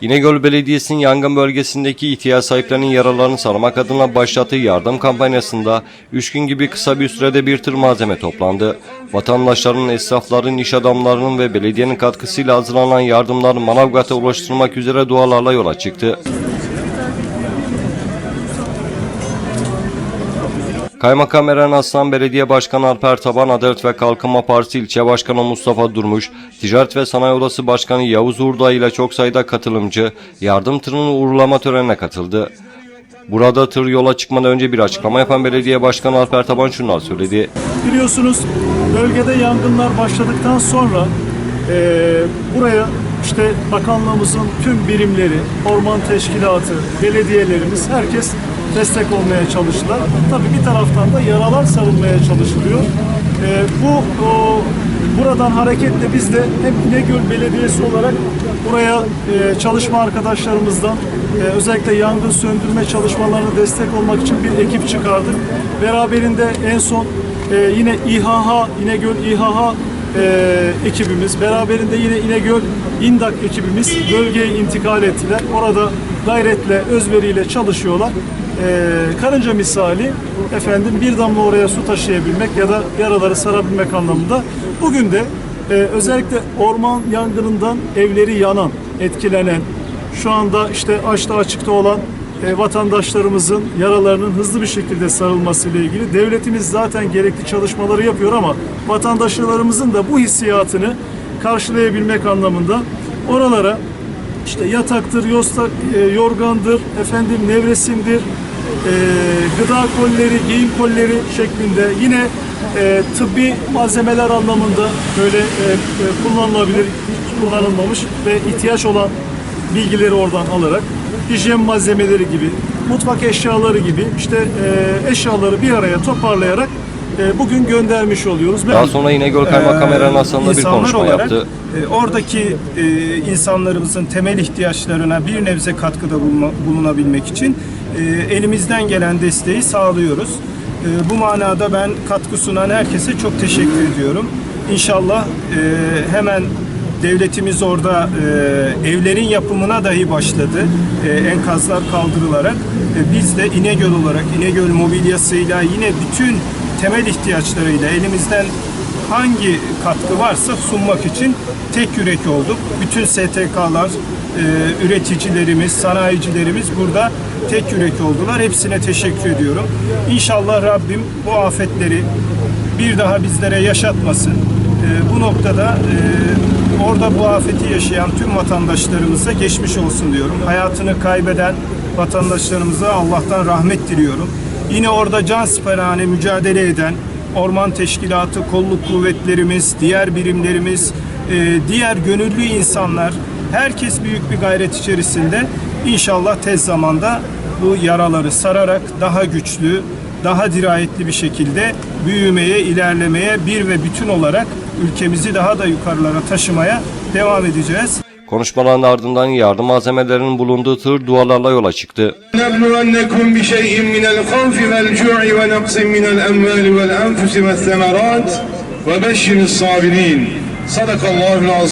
İnegöl Belediyesi'nin yangın bölgesindeki ihtiyaç sahiplerinin yaralarını sarmak adına başlattığı yardım kampanyasında 3 gün gibi kısa bir sürede bir tır malzeme toplandı. Vatandaşların, esnafların, iş adamlarının ve belediyenin katkısıyla hazırlanan yardımlar Manavgat'a ulaştırmak üzere dualarla yola çıktı. Kaymakam Eren Aslan, Belediye Başkanı Alper Taban, Adalet ve Kalkınma Partisi İlçe Başkanı Mustafa Durmuş, Ticaret ve Sanayi Odası Başkanı Yavuz Uğurda ile çok sayıda katılımcı yardım tırının uğurlama törenine katıldı. Burada tır yola çıkmadan önce bir açıklama yapan Belediye Başkanı Alper Taban şunlar söyledi. Biliyorsunuz bölgede yangınlar başladıktan sonra eee, buraya işte bakanlığımızın tüm birimleri, orman teşkilatı, belediyelerimiz herkes destek olmaya çalıştılar. Tabii bir taraftan da yaralar sarılmaya çalışılıyor. Eee, bu o, buradan hareketle biz de hem İnegöl Belediyesi olarak buraya eee, çalışma arkadaşlarımızdan eee, özellikle yangın söndürme çalışmalarına destek olmak için bir ekip çıkardık. Beraberinde en son ee, yine İHH, İnegöl İHH e, ekibimiz, beraberinde yine İnegöl İndak ekibimiz bölgeye intikal ettiler. Orada gayretle, özveriyle çalışıyorlar. Ee, karınca misali efendim bir damla oraya su taşıyabilmek ya da yaraları sarabilmek anlamında. Bugün de e, özellikle orman yangınından evleri yanan, etkilenen, şu anda işte açta açıkta olan e, vatandaşlarımızın yaralarının hızlı bir şekilde sarılması ile ilgili. Devletimiz zaten gerekli çalışmaları yapıyor ama vatandaşlarımızın da bu hissiyatını karşılayabilmek anlamında oralara işte yataktır, yosta, e, yorgandır, efendim nevresimdir, e, gıda kolleri, giyim kolleri şeklinde yine tıbbi malzemeler anlamında böyle e, e, kullanılabilir, kullanılmamış ve ihtiyaç olan bilgileri oradan alarak hijyen malzemeleri gibi, mutfak eşyaları gibi işte e, eşyaları bir araya toparlayarak e, bugün göndermiş oluyoruz. Daha sonra İnegöl Kaymakam Eren Aslan'la bir konuşma olarak, yaptı. e, oradaki e, insanlarımızın temel ihtiyaçlarına bir nebze katkıda bulma- bulunabilmek için e, elimizden gelen desteği sağlıyoruz. E, bu manada ben katkı sunan herkese çok teşekkür ediyorum. İnşallah e, hemen devletimiz orada e, evlerin yapımına dahi başladı. E, enkazlar kaldırılarak E, biz de İnegöl olarak İnegöl mobilyasıyla yine bütün temel ihtiyaçlarıyla elimizden hangi katkı varsa sunmak için tek yürek olduk. Bütün STK'lar, e, üreticilerimiz, sanayicilerimiz burada tek yürek oldular. Hepsine teşekkür ediyorum. İnşallah Rabbim bu afetleri bir daha bizlere yaşatmasın. E, bu noktada e, orada bu afeti yaşayan tüm vatandaşlarımıza geçmiş olsun diyorum. Hayatını kaybeden vatandaşlarımıza Allah'tan rahmet diliyorum. Yine orada can siperhane mücadele eden Orman Teşkilatı, kolluk kuvvetlerimiz, diğer birimlerimiz, e, diğer gönüllü insanlar, herkes büyük bir gayret içerisinde inşallah tez zamanda bu yaraları sararak daha güçlü, daha dirayetli bir şekilde büyümeye, ilerlemeye, bir ve bütün olarak ülkemizi daha da yukarılara taşımaya devam edeceğiz. Konuşmaların ardından yardım malzemelerinin bulunduğu tır dualarla yola çıktı. نبلونكم بشيء من الخوف والجوع ونقص من الأموال والأنفس والثمرات وبشر الصابرين صدق الله العظيم